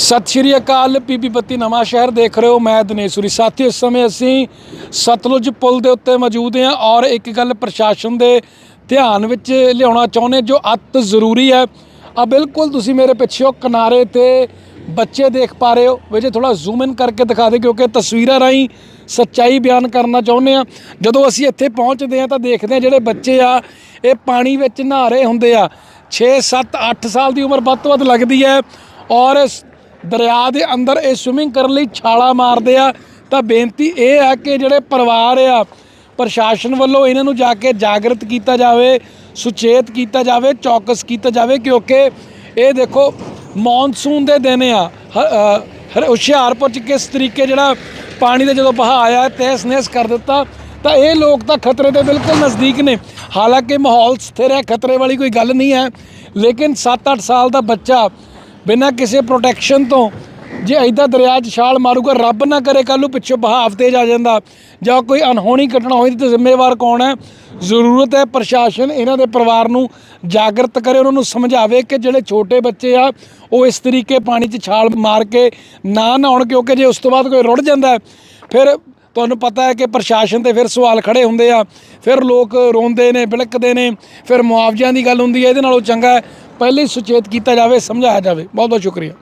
ਸਤਿ ਸ਼੍ਰੀ ਅਕਾਲ ਪੀਪੀ ਬੱਤੀ ਨਵਾਂ ਸ਼ਹਿਰ ਦੇਖ ਰਹੇ ਹੋ ਮੈਂ ਦਿਨੇਸ਼ੂਰੀ ਸਾਥੀ ਇਸ ਸਮੇਂ ਅਸੀਂ ਸਤਲੁਜ ਪੁਲ ਦੇ ਉੱਤੇ ਮੌਜੂਦ ਹਾਂ ਔਰ ਇੱਕ ਗੱਲ ਪ੍ਰਸ਼ਾਸਨ ਦੇ ਧਿਆਨ ਵਿੱਚ ਲਿਆਉਣਾ ਚਾਹੁੰਦੇ ਜੋ ਅਤ ਜ਼ਰੂਰੀ ਹੈ। ਆ ਬਿਲਕੁਲ ਤੁਸੀਂ ਮੇਰੇ ਪਿੱਛੇ ਕਿਨਾਰੇ ਤੇ ਬੱਚੇ ਦੇਖ ਪਾ ਰਹੇ ਹੋ। ਵੀ ਜੇ ਥੋੜਾ ਜ਼ੂਮ ਇਨ ਕਰਕੇ ਦਿਖਾ ਦੇ, ਕਿਉਂਕਿ ਤਸਵੀਰਾਂ ਰਾਹੀਂ ਸੱਚਾਈ ਬਿਆਨ ਕਰਨਾ ਚਾਹੁੰਦੇ ਆ ਜਦੋਂ ਅਸੀਂ ਇੱਥੇ ਪਹੁੰਚਦੇ ਆ ਤਾਂ ਦੇਖਦੇ ਆ ਜਿਹੜੇ ਬੱਚੇ ਆ, ਇਹ ਪਾਣੀ ਵਿੱਚ ਨਹਾ ਰਹੇ ਹੁੰਦੇ ਆ। 6 7 8 ਸਾਲ ਦੀ ਉਮਰ ਵੱਧ ਤੋਂ ਵੱਧ ਲੱਗਦੀ ਹੈ ਔਰ ਦਰਿਆ ਦੇ ਅੰਦਰ ਇਹ ਸਵਿਮਿੰਗ ਕਰਨ ਲਈ ਛਾਲਾ ਮਾਰਦੇ ਆ। ਤਾਂ ਬੇਨਤੀ ਇਹ ਆ ਕਿ ਜਿਹੜੇ ਪਰਿਵਾਰ ਆ, ਪ੍ਰਸ਼ਾਸਨ ਵੱਲੋਂ ਇਹਨਾਂ ਨੂੰ ਜਾ ਕੇ ਜਾਗਰਤ ਕੀਤਾ ਜਾਵੇ, ਸੁਚੇਤ ਕੀਤਾ ਜਾਵੇ, ਚੌਕਸ ਕੀਤਾ ਜਾਵੇ, ਕਿਉਂਕਿ ਇਹ ਦੇਖੋ ਮੌਨਸੂਨ ਦੇ ਦਿਨ ਆ। ਹੁਸ਼ਿਆਰਪੁਰ ਚ ਕਿਸ ਤਰੀਕੇ ਜਿਹੜਾ ਪਾਣੀ ਦਾ ਜਦੋਂ ਵਹਾਅ ਆਇਆ ਤਹਿਸ ਨਹਿਸ ਕਰ ਦਿੱਤਾ, ਤਾਂ ਇਹ ਲੋਕ ਤਾਂ ਖਤਰੇ ਦੇ ਬਿਲਕੁਲ ਨਜ਼ਦੀਕ ਨੇ। ਹਾਲਾਂਕਿ ਮਾਹੌਲ ਸਥਿਰ ਹੈ, ਖਤਰੇ ਵਾਲੀ ਕੋਈ ਗੱਲ ਨਹੀਂ ਹੈ, ਲੇਕਿਨ 7-8 ਸਾਲ ਦਾ ਬੱਚਾ ਬਿਨਾਂ ਕਿਸੇ ਪ੍ਰੋਟੈਕਸ਼ਨ ਤੋਂ ਜੇ ਐਦਾਂ ਦਰਿਆ 'ਚ ਛਾਲ ਮਾਰੂਗਾ, ਰੱਬ ਨਾ ਕਰੇ ਕੱਲ੍ਹ ਨੂੰ ਪਿੱਛੋਂ ਬਹਾਵ ਤੇਜ਼ ਆ ਜਾਂਦਾ। ਜਾਂ ਕੋਈ ਅਨਹੋਣੀ ਘਟਨਾ ਹੋਈ ਤਾਂ ਜ਼ਿੰਮੇਵਾਰ ਕੌਣ ਹੈ? ਜ਼ਰੂਰਤ ਹੈ ਪ੍ਰਸ਼ਾਸਨ, ਇਹਨਾਂ ਦੇ ਪਰਿਵਾਰ ਨੂੰ ਜਾਗਰਤ ਕਰੇ, ਉਹਨਾਂ ਨੂੰ ਸਮਝਾਵੇ ਕਿ ਜਿਹੜੇ ਛੋਟੇ ਬੱਚੇ ਆ, ਉਹ ਇਸ ਤਰੀਕੇ ਪਾਣੀ 'ਚ ਛਾਲ ਮਾਰ ਕੇ ਨਾ ਨਹਾਉਣ, ਕਿਉਂਕਿ ਜੇ ਉਸ ਤੋਂ ਬਾਅਦ ਕੋਈ ਰੁੜ ਜਾਂਦਾ ਫਿਰ ਤੁਹਾਨੂੰ ਪਤਾ ਹੈ ਕਿ ਪ੍ਰਸ਼ਾਸਨ ਤੇ ਫਿਰ ਸਵਾਲ ਖੜੇ ਹੁੰਦੇ ਆ। ਫਿਰ ਲੋਕ ਰੋਂਦੇ ਨੇ, ਬਿਲਕਦੇ ਨੇ, ਫਿਰ ਮੁਆਵਜ਼ਿਆਂ ਦੀ ਗੱਲ ਹੁੰਦੀ ਹੈ, ਇਹਦੇ ਨਾਲੋਂ ਚੰਗਾ ਪਹਿਲੇ ਹੀ ਸੁਚੇਤ ਕੀਤਾ ਜਾਵੇ ਸਮਝਾਇਆ ਜਾਵੇ। ਬਹੁਤ ਬਹੁਤ ਸ਼ੁਕਰੀਆ।